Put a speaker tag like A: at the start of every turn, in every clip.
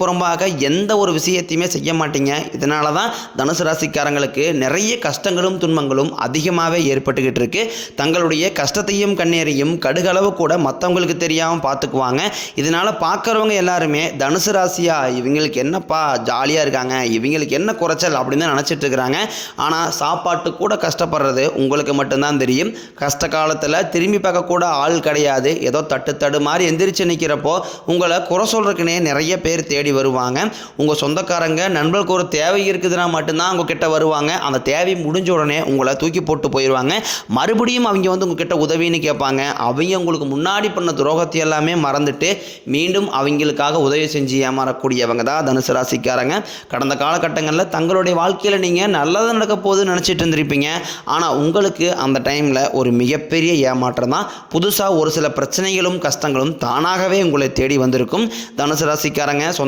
A: புறம்பாக எந்த ஒரு விஷயத்தையுமே செய்ய மாட்டீங்க. இதனால தான் தனுசு ராசிக்காரங்களுக்கு நிறைய கஷ்டங்களும் துன்பங்களும் அதிகமாகவே ஏற்பட்டுக்கிட்டு இருக்கு. தங்களுடைய கஷ்டத்தையும் கண்ணீரையும் கடுகளவு கூட மற்றவங்களுக்கு தெரியாமல் பார்த்துக்குவாங்க இதனால் பார்க்குறவங்க எல்லாருமே தனுசு ராசியா இவங்களுக்கு என்னப்பா ஜாலியாக இருக்காங்க இவங்களுக்கு என்ன குறைச்சல் அப்படின்னு தான் நினச்சிட்டு இருக்கிறாங்க. ஆனால் சாப்பாட்டு கூட கஷ்டப்படுறது உங்களுக்கு மட்டும்தான் தெரியும். கஷ்ட காலத்தில் திரும்பி பார்க்க கூட ஆள் கிடையாது. ஏதோ தட்டு தடு மாதிரி எந்திரிச்சு நிற்கிறப்போ உங்களை குறை சொல்கிறதுக்குனே நிறைய பேர் தேடி வருவாங்க. உங்கள் சொந்தக்காரங்க நண்பர்களுக்கு ஒரு தேவை இருக்குதுன்னா மட்டும்தான் உங்ககிட்ட வருவாங்க. அந்த தேவை முடிஞ்ச உடனே உங்களை தூக்கி போட்டு போயிடுவாங்க மறுபடியும் அவங்க வந்து உங்ககிட்ட உதவின்னு கேட்பாங்க. அவங்க உங்களுக்கு முன்னாடி பண்ண துரோகத்தை எல்லாமே மறந்துட்டு மீண்டும் அவங்களுக்காக உதவி செஞ்சு ஏமாறக்கூடியவங்க தான் தனுசு ராசிக்காரங்க. கடந்த காலகட்டங்களில் தங்களுடைய வாழ்க்கையில் நீங்கள் நல்லதாக நடக்க போகுதுன்னு நினச்சிட்டு இருந்திருப்பீங்க. ஆனால் உங்களுக்கு அந்த டைமில் ஒரு மிகப்பெரிய ஏமாற்றம் தான். புதுசாக ஒரு சில பிரச்சனைகளும் கஷ்டங்களும் தானாகவே உங்களை தேடி வந்திருக்கும். தனுசு ராசிக்காரங்க சொந்த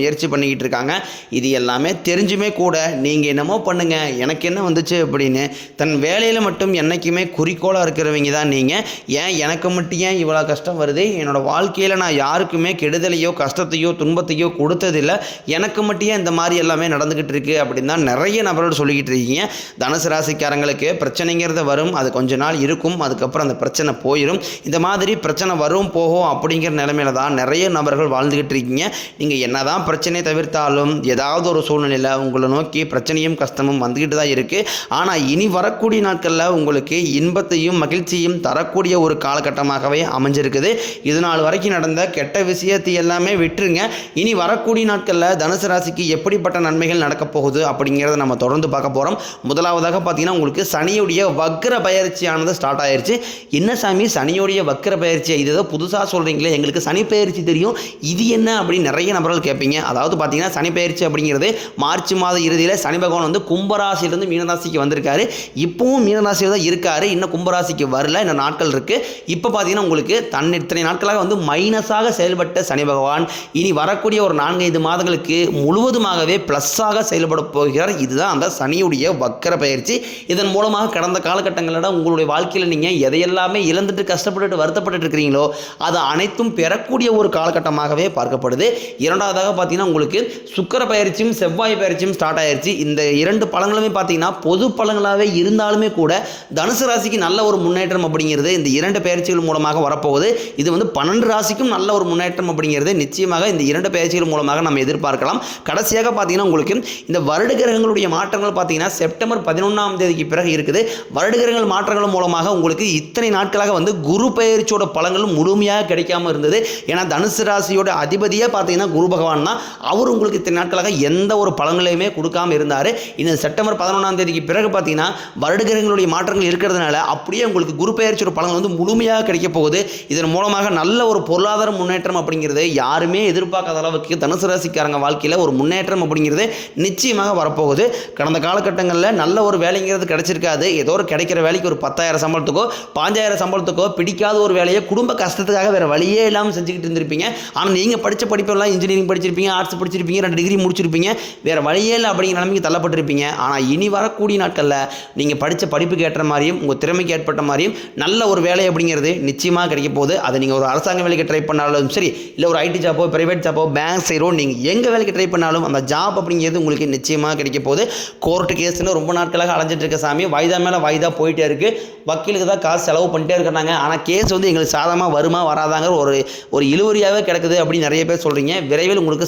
A: முயற்சி பண்ணிக்கிட்டு இருக்காங்க. இது எல்லாமே தெரிஞ்சுமே கூட நீங்கள் என்னமோ பண்ணுங்கள் எனக்கு என்ன வந்துச்சு அப்படின்னு தன் வேலையில் மட்டும் என்றைக்குமே குறிக்கோளாக இருக்கிறவங்க தான் நீங்கள் ஏன் எனக்கு மட்டும் ஏன் இவ்வளோ கஷ்டம் வருது? என்னோடய வாழ்க்கையில் நான் யாருக்குமே கெடுதலையோ கஷ்டத்தையோ துன்பத்தையோ கொடுத்ததில்லை. எனக்கு மட்டும் ஏன் இந்த மாதிரி எல்லாமே நடந்துக்கிட்டு இருக்கு அப்படின்னு தான் நிறைய நபர்கள் சொல்லிக்கிட்டு இருக்கீங்க. தனுசு ராசிக்காரங்களுக்கு பிரச்சனைங்கிறது வரும். அது கொஞ்ச நாள் இருக்கும். அதுக்கப்புறம் அந்த பிரச்சனை போயிடும் இந்த மாதிரி பிரச்சனை வரும் போகும் அப்படிங்கிற நிலைமையில தான் நிறைய நபர்கள் வாழ்ந்துக்கிட்டு இருக்கீங்க. நீங்கள் என்ன தான் பிரச்சனையை தவிர்த்தாலும் ஏதாவது ஒரு சூழ்நிலையில் உங்களை நோக்கி பிரச்சனையும் கஷ்டமும் வந்துக்கிட்டு தான் இருக்குது ஆனால் இனி வரக்கூடிய நாட்களில் உங்களுக்கு இன்பத்தையும் மகிழ்ச்சியும் தரக்கூடிய ஒரு காலகட்டமாகவே அமைஞ்சிருக்குது. இது நாள் வரைக்கும் நடந்த கெட்ட விஷயத்தை எல்லாமே விட்டுருங்க. இனி வரக்கூடிய நாட்களில் தனுசு ராசிக்கு எப்படிப்பட்ட நன்மைகள் நடக்கப் போகுது அப்படிங்கிறத நம்ம தொடர்ந்து பார்க்க போகிறோம் முதலாவதாக பார்த்தீங்கன்னா உங்களுக்கு சனியுடைய வக்ர பயிற்சியானது ஸ்டார்ட் ஆயிடுச்சு என்ன சாமி? சனியுடைய வக்ர பயிற்சி இது ஏதோ புதுசாக சொல்கிறீங்களே எங்களுக்கு சனி பயிற்சி தெரியும். இது என்ன அப்படின்னு நிறைய நபர்கள் கேட்பீங்க. அதாவது பார்த்தீங்கன்னா சனிப்பெயர்ச்சி அப்படிங்கிறது மார்ச் மாத இறுதியில் சனி பகவான் வந்து கும்பராசியிலிருந்து மீனராசிக்கு வந்திருக்காரு. இப்பவும் மீனராசியில் தான் இருக்காரு. இன்னும் கும்பராசிக்கு வரல. இன்னும் நாட்கள் இருக்குது இப்போ பார்த்தீங்கன்னா உங்களுக்கு தன் இத்தனை நாட்களாக வந்து மைனஸாக செயல்பட்ட சனி பகவான். இனி வரக்கூடிய ஒரு நான்கைந்து மாதங்களுக்கு முழுவதுமாகவே ப்ளஸ்ஸாக செயல்பட போகிறார். இதுதான் அந்த சனியுடைய வக்கர பயிற்சி. இதன் மூலமாக கடந்த காலகட்டங்களில் உங்களுடைய வாழ்க்கையில் நீங்கள் எதையெல்லாமே இழந்துட்டு கஷ்டப்பட்டுட்டு வருத்தப்பட்டு இருக்கிறீங்களோ அது அனைத்தும் பெறக்கூடிய ஒரு காலகட்டமாகவே பார்க்கப்படுது. இரண்டாவதாக பார்த்தீங்கன்னா உங்களுக்கு சுக்கர பயிற்சியும் செவ்வாய் பயிற்சியும் ஸ்டார்ட் ஆயிருச்சு. இந்த இரண்டு பழங்களுமே பார்த்தீங்கன்னா பொது பழங்களாகவே இருந்தாலுமே கூட தனுசு ராசிக்கு நல்ல ஒரு முன்னேற்றம் அப்படிங்கிறது இந்த இரண்டு பயிற்சிகள் மூலமாக வரப்போகுது. இது வந்து பன்னெண்டு ராசிக்கும் நல்ல ஒரு முன்னேற்றம் அப்படிங்கிறது நிச்சயமாக இந்த இரண்டு பயிற்சிகள் மூலமாக நம்ம எதிர்பார்க்கலாம். கடைசியாக பார்த்தீங்கன்னா உங்களுக்கு இந்த வருட கிரகங்களுடைய மாற்றங்கள் பார்த்தீங்கன்னா செப்டம்பர் பதினொன்றாம் தேதிக்கு பிறகு இருக்குது. வருட கிரகங்கள் மாற்றங்கள் மூலமாக உங்களுக்கு இத்தனை நாட்களாக வந்து குரு பயிற்சியோட பழங்களும் முழுமையாக கிடைக்காம இருந்தது. ஏன்னா தனுசு ராசியோட அதிபதியே பார்த்தீங்கன்னா குரு பகவான் தான் அவர் உங்களுக்கு இத்தனை நாட்களாக எந்த ஒரு பலன்களையுமே கொடுக்காம இருந்தார். இந்த செப்டம்பர் பதினொன்றாம் தேதிக்கு பிறகு பார்த்தீங்கன்னா வருடகிரகங்களுடைய மாற்றங்கள் இருக்கிறதுனால அப்படியே உங்களுக்கு குரு பயிற்சியோட பலன்கள் வந்து முழுமையாக கிடைக்க போகுது. இதன் மூலமாக நல்ல ஒரு பொருளாதார முன்னேற்றம் அப்படிங்கிறது யாருமே எதிர்பார்க்காத அளவுக்கு தனுசு ராசிக்காரங்க வாழ்க்கையில் ஒரு முன்னேற்றம் அப்படிங்கிறது நிச்சயமாக வரப்போகுது. கடந்த காலகட்டங்களில் நல்ல ஒரு வேலைங்கிறது கிடைச்சிருக்காது. ஏதோ ஒரு கிடைக்கிற வேலைக்கு ஒரு பத்தாயிரம் சம்பளத்துக்கோ பாஞ்சாயிரம் சம்பளத்துக்கோ பிடிக்காத ஒரு வேலையை குடும்ப கஷ்டத்துக்காக வேறு வழியே இல்லாமல் செஞ்சுக்கிட்டு இருந்திருப்பீங்க. ஆனால் நீங்கள் படித்த படிப்பெல்லாம் இன்ஜினியரிங் படிச்சிருப்பீங்க. ஆர்ட்ஸ் படிச்சிருப்பீங்க ரெண்டு டிகிரி முடிச்சிருப்பீங்க வேறு வழியே இல்லை அப்படிங்கிற நிலைமைக்கு தள்ளப்பட்டிருப்பீங்க. ஆனால் இனி வரக்கூடிய நாட்களில் நீங்கள் படித்த படிப்புக்கு ஏற்ற மாதிரியும் உங்கள் திறமைக்கு ஏற்பட்ட மாதிரியும் நல்ல ஒரு வேலை அப்படிங்கிறது நிச்சயமாக கிடைக்க போகுது. அதை நீங்கள் ஒரு அரசாங்க வேலைக்கு ட்ரை பண்ணாலும் சரி இல்லை ஒரு ஐடி ஜாப்போ ப்ரைவேட் ஜாப்போ பேங்க் சைடோ நீங்கள் எங்கே வேலைக்கு ட்ரை பண்ணாலும் அந்த ஜாப் அப்படிங்கிறது உங்களுக்கு நிச்சயமாக கிடைக்க போகுது. கோர்ட்டு கேஸ்னு ரொம்ப நாட்களாக அலைஞ்சிட்டு இருக்க சாமி வாய்தா மேலே வாய்தா போயிட்டே இருக்குது வக்கீலுக்கு தான் காசு செலவு பண்ணிட்டே இருக்கிறாங்க. ஆனால் கேஸ் வந்து எங்களுக்கு சாதமாக வருமா வராதாங்கிற ஒரு ஒரு இழுவரியாகவே கிடக்குது அப்படின்னு நிறைய பேர் சொல்கிறீங்க விரைவில் உங்களுக்கு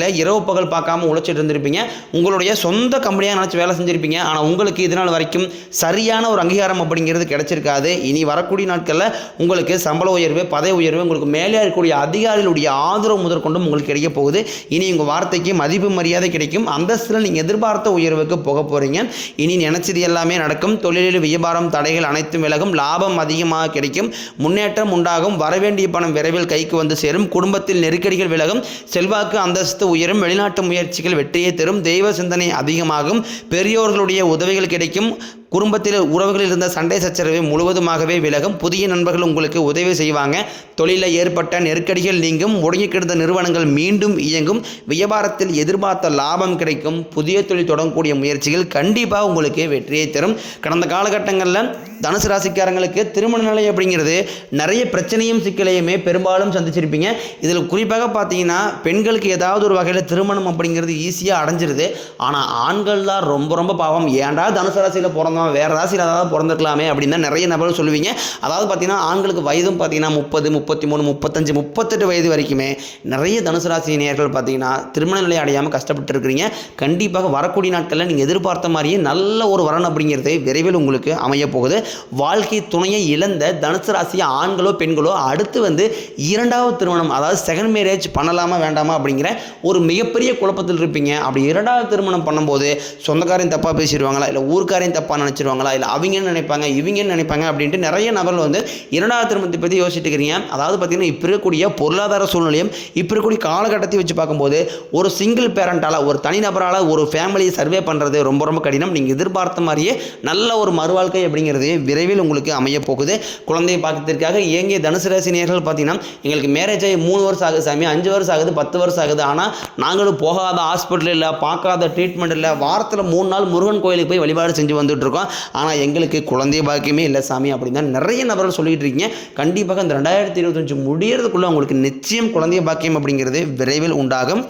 A: கம்பெனியில் இரவு பகல் பார்க்காம உழைச்சிட்டு இருந்திருப்பீங்க. உங்களுடைய சொந்த கம்பெனியாக நினச்சி வேலை செஞ்சுருப்பீங்க. ஆனால் உங்களுக்கு இதனால் வரைக்கும் சரியான ஒரு அங்கீகாரம் அப்படிங்கிறது கிடச்சிருக்காது. இனி வரக்கூடிய நாட்களில் உங்களுக்கு சம்பள உயர்வு பதவி உயர்வு உங்களுக்கு மேலே இருக்கக்கூடிய அதிகாரிகளுடைய ஆதரவு முதற்கொண்டும் உங்களுக்கு கிடைக்க போகுது. இனி உங்கள் வார்த்தைக்கு மதிப்பு மரியாதை கிடைக்கும். அந்தஸ்தில் நீங்கள் எதிர்பார்த்த உயர்வுக்கு போக போகிறீங்க இனி நினச்சது எல்லாமே நடக்கும். தொழிலில் வியாபாரம் தடைகள் அனைத்தும் விலகும். லாபம் அதிகமாக கிடைக்கும். முன்னேற்றம் உண்டாகும். வரவேண்டிய பணம் விரைவில் கைக்கு வந்து சேரும். குடும்பத்தில் நெருக்கடிகள் விலகும். செல்வாக்கு அந்தஸ்து உயரும் வெளிநாட்டு முயற்சிகள் வெற்றியை தரும் தெய்வ சிந்தனை அதிகமாகும். பெரியோர்களுடைய உதவிகள் கிடைக்கும். குடும்பத்தில் உறவுகளில் இருந்த சண்டை சச்சரவு முழுவதுமாகவே விலகும். புதிய நண்பர்கள் உங்களுக்கு உதவி செய்வாங்க. தொழிலில் ஏற்பட்ட நெருக்கடிகள் நீங்கும். முடங்கி கிடந்த நிறுவனங்கள் மீண்டும் இயங்கும். வியாபாரத்தில் எதிர்பார்த்த லாபம் கிடைக்கும். புதிய தொழில் தொடங்கக்கூடிய முயற்சிகள் கண்டிப்பாக உங்களுக்கு வெற்றியை தரும். கடந்த காலகட்டங்களில் தனுசு ராசிக்காரங்களுக்கு திருமண நிலை அப்படிங்கிறது நிறைய பிரச்சனையும் சிக்கலையுமே பெரும்பாலும் சந்திச்சிருப்பீங்க. இதில் குறிப்பாக பார்த்தீங்கன்னா பெண்களுக்கு ஏதாவது ஒரு வகையில் திருமணம் அப்படிங்கிறது ஈஸியாக அடைஞ்சிருது. ஆனால் ஆண்கள் தான் ரொம்ப ரொம்ப பாவம். ஏன்டா தனுசு ராசியில் பிறந்தோம் வேறு ராசியில் அதாவது பிறந்திருக்கலாமே அப்படின்னு தான் நிறைய நபர்கள் சொல்லுவீங்க. அதாவது பார்த்தீங்கன்னா ஆண்களுக்கு வயதும் பார்த்தீங்கன்னா முப்பது முப்பத்தி மூணு முப்பத்தஞ்சு முப்பத்தெட்டு வயது வரைக்குமே நிறைய தனுசு ராசி நேர்கள் பார்த்தீங்கன்னா திருமண நிலை அடையாமல் கஷ்டப்பட்டு இருக்கிறீங்க கண்டிப்பாக வரக்கூடிய நாட்களில் நீங்கள் எதிர்பார்த்த மாதிரியே நல்ல ஒரு வரன் அப்படிங்கிறது விரைவில் உங்களுக்கு அமைய போகுது. வாழ்க்கை துணையை இழந்த தனுசு ராசி ஆண்களோ பெண்களோ அடுத்து வந்து இரண்டாவது திருமணம் அதாவது செகண்ட் மேரேஜ் பண்ணலாமா வேண்டாமா அப்படிங்கிற ஒரு மிகப்பெரிய குழப்பத்தில் இருப்பீங்க. அப்படி இரண்டாவது திருமணம் பண்ணும்போது சொந்தக்காரையும் தப்பாக பேசிடுவாங்களா? இல்லை ஊருக்காரையும் தப்பாக நினச்சிருவாங்களா? இல்லை அவங்க என்ன நினைப்பாங்க இவங்கன்னு நினைப்பாங்க அப்படின்ட்டு நிறைய நபர்கள் வந்து இரண்டாவது திருமணத்தை பற்றி யோசிச்சுட்டு இருக்கிறீங்க அதாவது பார்த்தீங்கன்னா இப்போ இருக்கக்கூடிய பொருளாதார சூழ்நிலையும் இப்போ இருக்கக்கூடிய காலகட்டத்தை வச்சு பார்க்கும்போது ஒரு சிங்கிள் பேரண்டால் ஒரு தனிநபரால் ஒரு ஃபேமிலியை சர்வே பண்ணுறது ரொம்ப ரொம்ப கடினம். நீங்கள் எதிர்பார்த்த மாதிரியே நல்ல ஒரு மறுவாழ்க்கை அப்படிங்கிறது விரைவில் உங்களுக்கு அமைய போகுது. குழந்தையை பார்க்கறதுக்காக இயங்கிய தனுசு ராசி நேர்கள் பார்த்தீங்கன்னா எங்களுக்கு மேரேஜ் ஆகி மூணு வருஷம் ஆகுது சாமி அஞ்சு வருஷம் ஆகுது பத்து வருஷம் ஆகுது. ஆனால் நாங்களும் போகாத ஹாஸ்பிட்டல் இல்லை பார்க்காத ட்ரீட்மெண்ட் இல்லை வாரத்தில் மூணு நாள் முருகன் கோயிலுக்கு போய் வழிபாடு செஞ்சு வந்துட்டு சொல்லலாம் ஆனால் எங்களுக்கு குழந்தை பாக்கியமே இல்லை சாமி அப்படின்னு நிறைய நபர்கள் சொல்லிட்டு இருக்கீங்க. கண்டிப்பாக இந்த ரெண்டாயிரத்தி இருபத்தஞ்சு முடியறதுக்குள்ளே உங்களுக்கு நிச்சயம் குழந்தை பாக்கியம் அப்படிங்கிறது விரைவில் உண்டாகும்.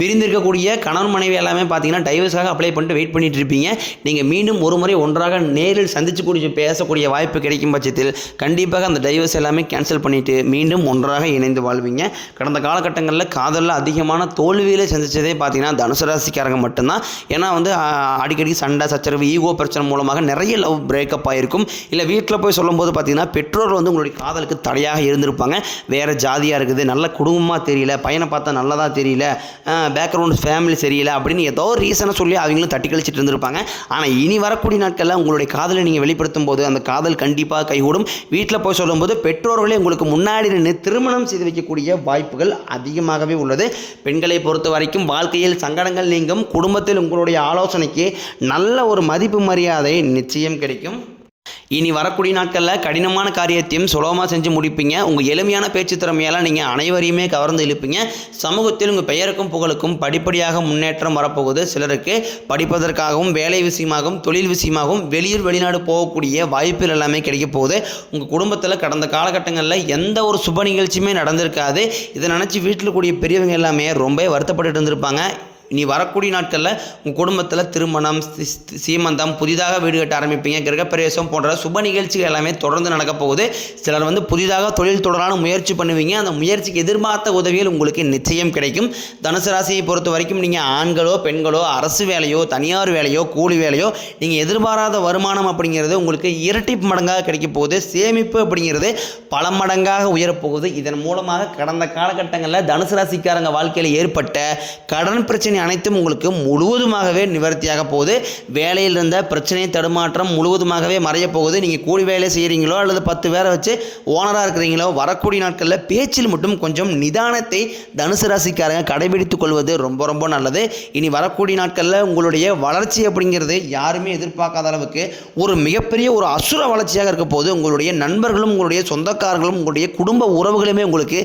A: பிரிந்திருக்கக்கூடிய கணவன் மனைவி எல்லாமே பார்த்தீங்கன்னா டைவர்ஸாக அப்ளை பண்ணிட்டு வெயிட் பண்ணிட்டு இருப்பீங்க. நீங்கள் மீண்டும் ஒரு முறை ஒன்றாக நேரில் சந்திச்சு கூடிய பேசக்கூடிய வாய்ப்பு கிடைக்கும் பட்சத்தில் கண்டிப்பாக அந்த டைவர்ஸ் எல்லாமே கேன்சல் பண்ணிவிட்டு மீண்டும் ஒன்றாக இணைந்து வாழ்வீங்க. கடந்த காலகட்டங்களில் காதலில் அதிகமான தோல்வியில் சந்திச்சதே பார்த்தீங்கன்னா தனுசு ராசிக்காரங்க மட்டும்தான். ஏன்னா வந்து அடிக்கடி சண்டை சச்சரவு ஈகோ பிரச்சனை மூலமாக நிறைய லவ் பிரேக்கப் ஆகிருக்கும் இல்லை வீட்டில் போய் சொல்லும்போது பார்த்தீங்கன்னா பெற்றோர் வந்து உங்களுடைய காதலுக்கு தடையாக இருந்திருப்பாங்க. வேறு ஜாதியாக இருக்குது நல்ல குடும்பமாக தெரியல பையனை பார்த்தா நல்லதாக தெரியல பேக்ரவுண்ட் ஃபேமிலி சரியில்லை அப்படின்னு ஏதோ ஒரு ரீசனை சொல்லி அவங்களும் தட்டி கழிச்சிட்டு இருந்திருப்பாங்க. ஆனால் இனி வரக்கூடிய நாட்களில் உங்களுடைய காதலை நீங்கள் வெளிப்படுத்தும் போது அந்த காதல் கண்டிப்பாக கைகூடும். வீட்டில் போய் சொல்லும்போது பெற்றோர்களே உங்களுக்கு முன்னாடி நின்று திருமணம் செய்து வைக்கக்கூடிய வாய்ப்புகள் அதிகமாகவே உள்ளது. பெண்களை பொறுத்த வரைக்கும் வாழ்க்கையில் சங்கடங்கள் நீங்கும். குடும்பத்தில் உங்களுடைய ஆலோசனைக்கு நல்ல ஒரு மதிப்பு மரியாதை நிச்சயம் கிடைக்கும். இனி வரக்கூடிய நாட்களில் கடினமான காரியத்தையும் சுலபமாக செஞ்சு முடிப்பீங்க. உங்கள் எளிமையான பேச்சு திறமையால் நீங்கள் அனைவரையுமே கவர்ந்து இழுப்பீங்க. சமூகத்தில் உங்கள் பெயருக்கும் புகழுக்கும் படிப்படியாக முன்னேற்றம் வரப்போகுது சிலருக்கு. படிப்பதற்காகவும் வேலை விஷயமாகவும் தொழில் விஷயமாகவும் வெளியூர் வெளிநாடு போகக்கூடிய வாய்ப்புகள் எல்லாமே கிடைக்க போகுது. உங்கள் குடும்பத்தில் கடந்த காலகட்டங்களில் எந்த ஒரு சுப நிகழ்ச்சியுமே நடந்திருக்காது. இதை நினச்சி வீட்டில் கூடிய பெரியவங்க எல்லாமே ரொம்ப வருத்தப்பட்டு இருந்திருப்பாங்க. இனி வரக்கூடிய நாட்களில் உங்கள் குடும்பத்தில் திருமணம் சீமந்தம் புதிதாக வீடு கட்ட ஆரம்பிப்பீங்க கிரகப்பிரவேசம் போன்ற சுப நிகழ்ச்சிகள் எல்லாமே தொடர்ந்து நடக்க போகுது. சிலர் வந்து புதிதாக தொழில் தொடரான முயற்சி பண்ணுவீங்க. அந்த முயற்சிக்கு எதிர்பார்த்த உதவிகள் உங்களுக்கு நிச்சயம் கிடைக்கும். தனுசு ராசியை பொறுத்த வரைக்கும் நீங்கள் ஆண்களோ பெண்களோ அரசு வேலையோ தனியார் வேலையோ கூலி வேலையோ நீங்கள் எதிர்பாராத வருமானம் அப்படிங்கிறது உங்களுக்கு இரட்டிப்பு மடங்காக கிடைக்க போகுது. சேமிப்பு அப்படிங்கிறது பல மடங்காக உயரப்போகுது இதன் மூலமாக கடந்த காலகட்டங்களில் தனுசு ராசிக்காரங்க வாழ்க்கையில் ஏற்பட்ட கடன் பிரச்சனை பிரச்சனை அனைத்தும் உங்களுக்கு முழுவதுமாகவே நிவர்த்தியாக போகுது. வேலையில் இருந்த பிரச்சனை தடுமாற்றம் முழுவதுமாகவே மறைய போகுது. நீங்கள் கூலி வேலை செய்கிறீங்களோ அல்லது பத்து பேரை வச்சு ஓனராக இருக்கிறீங்களோ வரக்கூடிய நாட்களில் பேச்சில் மட்டும் கொஞ்சம் நிதானத்தை தனுசு ராசிக்காரங்க கடைபிடித்துக் கொள்வது ரொம்ப ரொம்ப நல்லது. இனி வரக்கூடிய நாட்களில் உங்களுடைய வளர்ச்சி அப்படிங்கிறது யாருமே எதிர்பார்க்காத அளவுக்கு ஒரு மிகப்பெரிய ஒரு அசுர வளர்ச்சியாக இருக்க போது உங்களுடைய நண்பர்களும் உங்களுடைய சொந்தக்காரர்களும் உங்களுடைய குடும்ப உறவுகளுமே உங்களுக்கு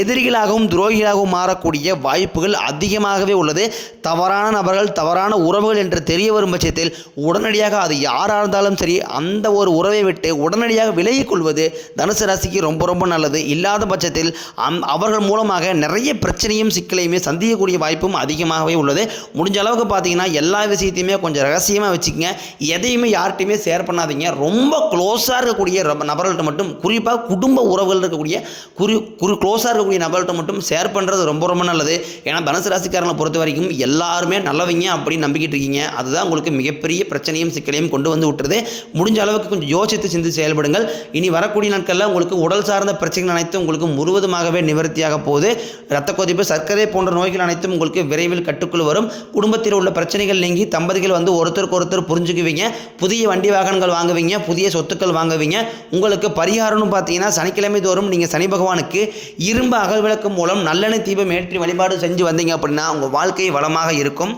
A: எதிரிகளாகவும் துரோகிகளாகவும் மாறக்கூடிய வாய்ப்புகள் அதிகமாகவே உள்ளது. தவறான நபர்கள் தவறான உறவுகள் என்று தெரிய வரும் பட்சத்தில் உடனடியாக அது யாராக இருந்தாலும் சரி அந்த ஒரு உறவை விட்டு உடனடியாக விலகிக் கொள்வது தனுசு ராசிக்கு ரொம்ப ரொம்ப நல்லது. இல்லாத பட்சத்தில் அந் அவர்கள் மூலமாக நிறைய பிரச்சனையும் சிக்கலையுமே சந்திக்கக்கூடிய வாய்ப்பும் அதிகமாகவே உள்ளது. முடிஞ்ச அளவுக்கு பார்த்தீங்கன்னா எல்லா விஷயத்தையுமே கொஞ்சம் ரகசியமாக வச்சுக்கோங்க. எதையுமே யார்கிட்டையுமே ஷேர் பண்ணாதீங்க. ரொம்ப க்ளோஸாக இருக்கக்கூடிய நபர்கள்ட்ட மட்டும் குறிப்பாக குடும்ப உறவுகள் இருக்கக்கூடிய குறி குறி க்ளோஸாக இருக்கக்கூடிய நபர்கள்ட்ட மட்டும் ஷேர் பண்ணுறது ரொம்ப ரொம்ப நல்லது. ஏன்னா தனுசு ராசிக்காரங்களை பொறுத்த வரைக்கும் எல்லாருமே நல்லவங்க அப்படின்னு நம்பிக்கிட்டு இருக்கீங்க. அதுதான் உங்களுக்கு மிகப்பெரிய பிரச்சனையும் சிக்கலையும் கொண்டு வந்து விட்டுறது முடிஞ்ச அளவுக்கு கொஞ்சம் யோசித்து சிந்து செயல்படுங்கள். இனி வரக்கூடிய நாட்களில் உங்களுக்கு உடல் சார்ந்த பிரச்சனைகள் அனைத்தும் உங்களுக்கு முழுவதுமாகவே நிவர்த்தியாக போகுது. ரத்த கொதிப்பு சர்க்கரை போன்ற நோய்கள் அனைத்தும் உங்களுக்கு விரைவில் கட்டுக்குள் வரும். குடும்பத்தில் உள்ள பிரச்சனைகள் நீங்கி தம்பதிகள் வந்து ஒருத்தருக்கு ஒருத்தர் புரிஞ்சுக்குவீங்க. புதிய வண்டி வாகனங்கள் வாங்குவீங்க. புதிய சொத்துக்கள் வாங்குவீங்க. உங்களுக்கு பரிகாரம்னு பார்த்தீங்கன்னா சனிக்கிழமை தோறும் நீங்கள் சனி பகவானுக்கு இரும்பு அகல் விளக்கு மூலம் நல்லெண்ணெய் தீபம் ஏற்றி வழிபாடு செஞ்சு வந்தீங்க அப்படின்னா உங்கள் வாழ்க்கை வளமாக இருக்கும்.